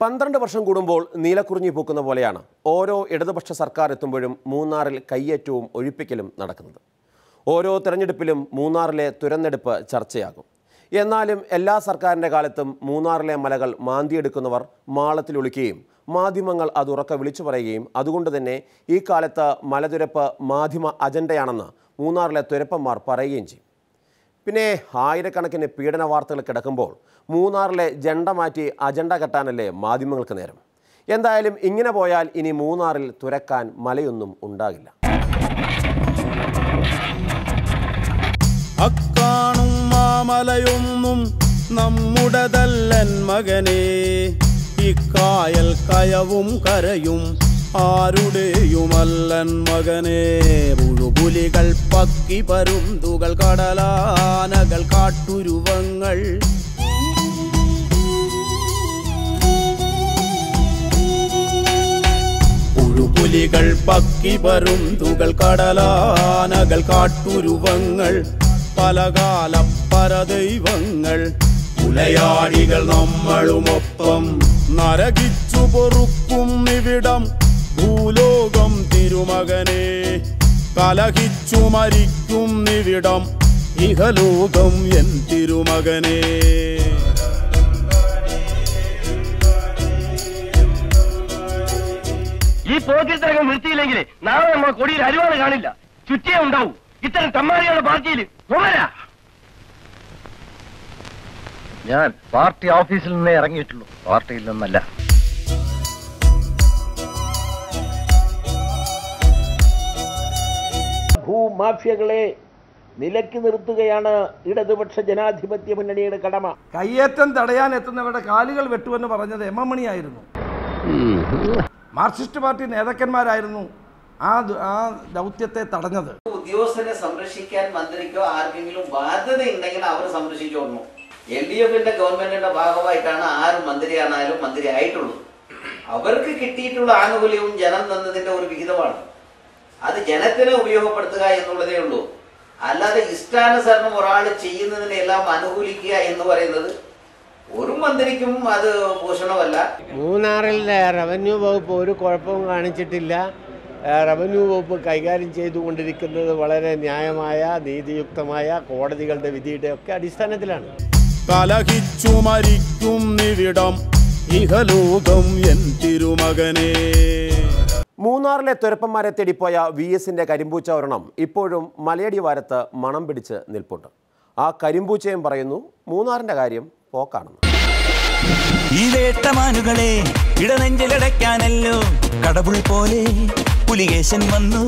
പന്ത്രണ്ട് വർഷം കൂടുമ്പോൾ നീലക്കുറിഞ്ഞി പൂക്കുന്ന പോലെയാണ് ഓരോ ഇടതുപക്ഷ സർക്കാർ എത്തുമ്പോഴും മൂന്നാറിൽ കയ്യേറ്റവും ഒഴിപ്പിക്കലും നടക്കുന്നത്. ഓരോ തെരഞ്ഞെടുപ്പിലും മൂന്നാറിലെ തുരന്നെടുപ്പ് ചർച്ചയാകും. എന്നാലും എല്ലാ സർക്കാരിന്റെ കാലത്തും മൂന്നാറിലെ മലകൾ മാന്തിയെടുക്കുന്നവർ മാളത്തിലൊളിക്കുകയും മാധ്യമങ്ങൾ അത് ഉറക്കെ വിളിച്ചു പറയുകയും അതുകൊണ്ട് തന്നെ ഈ കാലത്ത് മലതുരപ്പ് മാധ്യമ അജണ്ടയാണെന്ന് മൂന്നാറിലെ തുരപ്പന്മാർ പറയുകയും ചെയ്യും. പിന്നെ ആയിരക്കണക്കിന് പീഡന വാർത്തകൾ കിടക്കുമ്പോൾ മൂന്നാറിലെ ജണ്ട മാറ്റി അജണ്ട കെട്ടാനല്ലേ മാധ്യമങ്ങൾക്ക് നേരം. എന്തായാലും ഇങ്ങനെ പോയാൽ ഇനി മൂന്നാറിൽ തുരക്കാൻ മലയൊന്നും ഉണ്ടാകില്ല. അക്കാണും മാമലയൊന്നും നമ്മുടതല്ലൻ മകനെ. ഇക്കായൽ കയവും കരയും ആരുടെയുമല്ലൻ മകനെ? പുഴുപുലികൾ പക്കി പരുന്തുകൾ കടലാനകൾ കാട്ടുരുവങ്ങൾ. പുലികൾ പക്കി പരുന്തുകൾ കടലാനകൾ കാട്ടുരുവങ്ങൾ. പലകാല പരദൈവങ്ങൾ പുലയാടികൾ നമ്മളുമൊപ്പം നരകിച്ചു പൊറുക്കും ഇവിടം. ഭൂലോകം തിരുമകനെ കലഹിച്ചു മരിക്കും ഇവിടം ഇഹലോകം എൻ തിരുമകനെ. ഈ പോക്കിത്തരങ്ങൾ നിർത്തിയില്ലെങ്കിൽ നാളെ നമ്മൾ കൊടിയിൽ അരിവാണ് കാണില്ല. ചുറ്റിയേ ഉണ്ടാവും. ഇത്തരം തമ്മാരിയുള്ള പാർട്ടിയിൽ ഞാൻ പാർട്ടി ഓഫീസിൽ നിന്നേ ഇറങ്ങിയിട്ടുള്ളൂ. പാർട്ടിയിൽ നിന്നല്ല. ഭൂമാഫിയകളെ നിലയ്ക്ക് നിർത്തുകയാണ് ഇടതുപക്ഷ ജനാധിപത്യ മുന്നണിയുടെ കടമ. കയ്യേറ്റം തടയാൻ എത്തുന്നവരുടെ കാലുകൾ വെട്ടുമെന്ന് പറഞ്ഞത് എം എം മണിയായിരുന്നു. മാർക്സിസ്റ്റ് പാർട്ടി നേതാക്കന്മാരായിരുന്നു ആ ആ ദൗത്യത്തെ തടഞ്ഞത്. ഉദ്യോഗസ്ഥനെ സംരക്ഷിക്കാൻ മന്ത്രിക്കോ ആർക്കെങ്കിലും ബാധ്യത ഉണ്ടെങ്കിൽ അവർ സംരക്ഷിച്ചോളണം എൽ ഡി എഫിന്റെ ഗവൺമെന്റിന്റെ ഭാഗമായിട്ടാണ് ആരും മന്ത്രിയാണാലും മന്ത്രി ആയിട്ടുള്ളത് അവർക്ക് കിട്ടിയിട്ടുള്ള ആനുകൂല്യവും ജനം തന്നതിന്റെ ഒരു വിഹിതമാണ്. അത് ജനത്തിന് ഉപയോഗപ്പെടുത്തുക എന്നുള്ളതേ ഉള്ളൂ. അല്ലാതെ ഇഷ്ടാനുസരണം ഒരാൾ ചെയ്യുന്നതിനെല്ലാം അനുകൂലിക്കുക എന്ന് പറയുന്നത് ഒരു മന്ത്രിക്കും അത് ഭൂഷണമല്ല മൂന്നാറിൽ റവന്യൂ വകുപ്പ് ഒരു കുഴപ്പവും കാണിച്ചിട്ടില്ല. റവന്യൂ വകുപ്പ് കൈകാര്യം ചെയ്തുകൊണ്ടിരിക്കുന്നത് വളരെ ന്യായമായ നീതിയുക്തമായ കോടതികളുടെ വിധിയുടെ ഒക്കെ അടിസ്ഥാനത്തിലാണ്. കലഹിച്ചു മരിക്കും നിവിടം ഇഹലോകം എൻ തിരുമകനെ. മൂന്നാറിലെ തുരപ്പന്മാരെ തേടിപ്പോയ വി എസിന്റെ കരിമ്പൂച്ച ഒരെണ്ണം ഇപ്പോഴും മലയടി വാരത്ത് മണം പിടിച്ച് നിൽപ്പുണ്ട്. ആ കരിമ്പൂച്ചയും പറയുന്നു മൂന്നാറിന്റെ കാര്യം പോക്കാണെന്ന്. ഈ വേട്ടമാനുകളെ ഇടനെഞ്ചിലടയ്ക്കാനല്ലോ കടപുൾ പോലെ പുലികേശൻ വന്നു.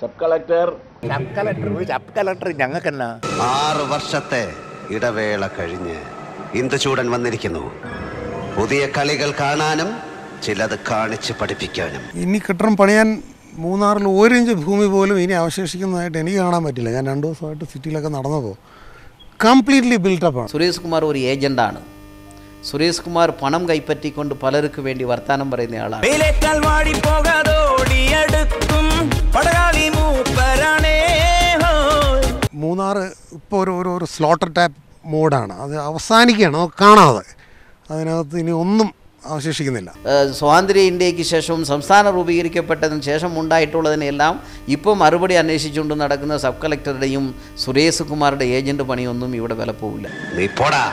Sub collector. Sub collector sub collector ഞങ്ങൾക്കെന്നാ? ആറ് വർഷത്തെ ഇടവേള കഴിഞ്ഞ് ഇന്ദുചൂടൻ വന്നിരിക്കുന്നു. പുതിയ കളികൾ കാണാനും ചിലത് കാണിച്ച് പഠിപ്പിക്കാനും. ഇനി കെട്ടിടം പണിയാൻ മൂന്നാറിൽ ഒരു ഇഞ്ച് ഭൂമി പോലും ഇനി അവശേഷിക്കുന്നതായിട്ട് എനിക്ക് കാണാൻ പറ്റില്ല. ഞാൻ രണ്ടു ദിവസമായിട്ട് സിറ്റിയിലൊക്കെ നടന്നതോ. കംപ്ലീറ്റ്ലി ബിൽട്ടപ്പാണ് സുരേഷ് കുമാർ ഒരു ഏജന്റാണ് സുരേഷ് കുമാർ പണം കൈപ്പറ്റിക്കൊണ്ട് പലർക്ക് വേണ്ടി വർത്താനം പറയുന്ന ആളാണ്. മൂന്നാർ ഇപ്പോൾ ഒരു ഒരു ഒരു സ്ലോട്ടർ ടാപ്പ് മോഡാണ് അത് അവസാനിക്കുകയാണ്. അത് കാണാതെ. അതിനകത്ത് ഇനി ഒന്നും അവശേഷിക്കുന്നില്ല. സ്വാതന്ത്ര്യ ഇന്ത്യയ്ക്ക് ശേഷവും സംസ്ഥാനം രൂപീകരിക്കപ്പെട്ടതിന് ശേഷം ഉണ്ടായിട്ടുള്ളതിനെല്ലാം ഇപ്പോൾ മറുപടി അന്വേഷിച്ചുകൊണ്ട് നടക്കുന്ന സബ് കളക്ടറുടെയും സുരേഷ് കുമാറുടെ ഏജന്റ് പണിയൊന്നും ഇവിടെ വില പോവില്ല. പോടാ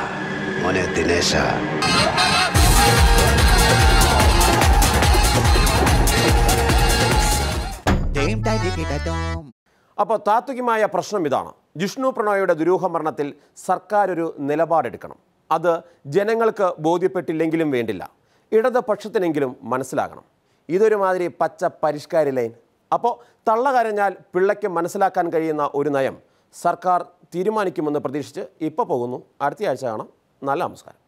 മോനെ ദിനേശ. അപ്പോൾ താത്വികമായ പ്രശ്നം ഇതാണ്. ജിഷ്ണു പ്രണോയുടെ ദുരൂഹ മരണത്തിൽ സർക്കാർ ഒരു നിലപാടെടുക്കണം. അത് ജനങ്ങൾക്ക് ബോധ്യപ്പെട്ടില്ലെങ്കിലും വേണ്ടില്ല. ഇടതുപക്ഷത്തിനെങ്കിലും മനസ്സിലാകണം. ഇതൊരു മാതിരി പച്ച പരിഷ്കാരി ലൈൻ. അപ്പോൾ തള്ള കരഞ്ഞാൽ പിള്ളയ്ക്ക് മനസ്സിലാക്കാൻ കഴിയുന്ന ഒരു നയം സർക്കാർ തീരുമാനിക്കുമെന്ന് പ്രതീക്ഷിച്ച് ഇപ്പോൾ പോകുന്നു. അടുത്തയാഴ്ച കാണാം. നല്ല നമസ്കാരം.